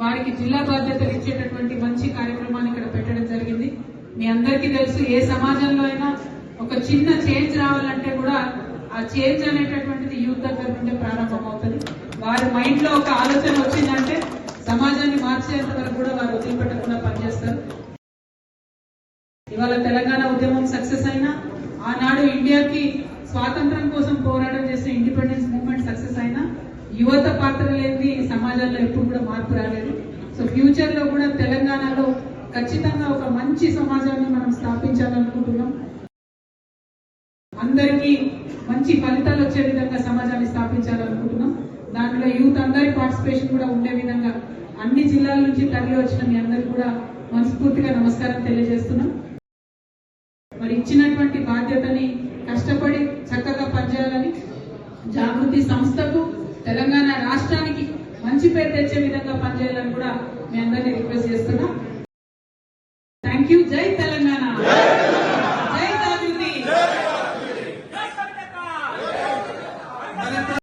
వారికి జిల్లా బాధ్యతలు ఇచ్చేటటువంటి మంచి కార్యక్రమాన్ని ఇక్కడ పెట్టడం జరిగింది. మీ అందరికీ తెలుసు ఏ సమాజంలో అయినా ఒక చిన్న చేంజ్ రావాలంటే కూడా ఆ చేంజ్ అనేటటువంటిది యూత్ దగ్గర నుండే ప్రారంభమవుతుంది. వారి మైండ్లో ఒక ఆలోచన వచ్చిందంటే సమాజాన్ని మార్చేంత వరకు కూడా వారు వదిలిపెట్టకుండా పనిచేస్తారు. ఇవాళ తెలంగాణ ఉద్యమం సక్సెస్ అయినా ఆనాడు ఇండియాకి స్వాతంత్రం కోసం పోరాటం చేసిన ఇండిపెండెన్స్ మూవ్మెంట్ సక్సెస్ అయినా యువత పాత్ర లేని సమాజంలో ఎప్పుడు కూడా మార్పు రాలేదు. సో ఫ్యూచర్లో కూడా తెలంగాణలో ఖచ్చితంగా ఒక మంచి సమాజాన్ని మనం స్థాపించాలనుకుంటున్నాం. అందరికీ మంచి ఫలితాలు వచ్చే విధంగా సమాజాన్ని స్థాపించాలనుకుంటున్నాం. దాంట్లో యూత్ అందరి పార్టిసిపేషన్ కూడా ఉండే విధంగా అన్ని జిల్లాల నుంచి తరలి వచ్చిన మీ అందరికి కూడా మనస్ఫూర్తిగా నమస్కారం తెలియజేస్తున్నాం. మరి ఇచ్చినటువంటి బాధ్యతని కష్టపడి చక్కగా పనిచేయాలని జాగృతి సంస్థకు తెలంగాణ రాష్ట్రానికి పేరు తెచ్చే విధంగా పనిచేయాలని కూడా మీ అందరినీ రిక్వెస్ట్ చేస్తున్నా. థ్యాంక్ యూ జై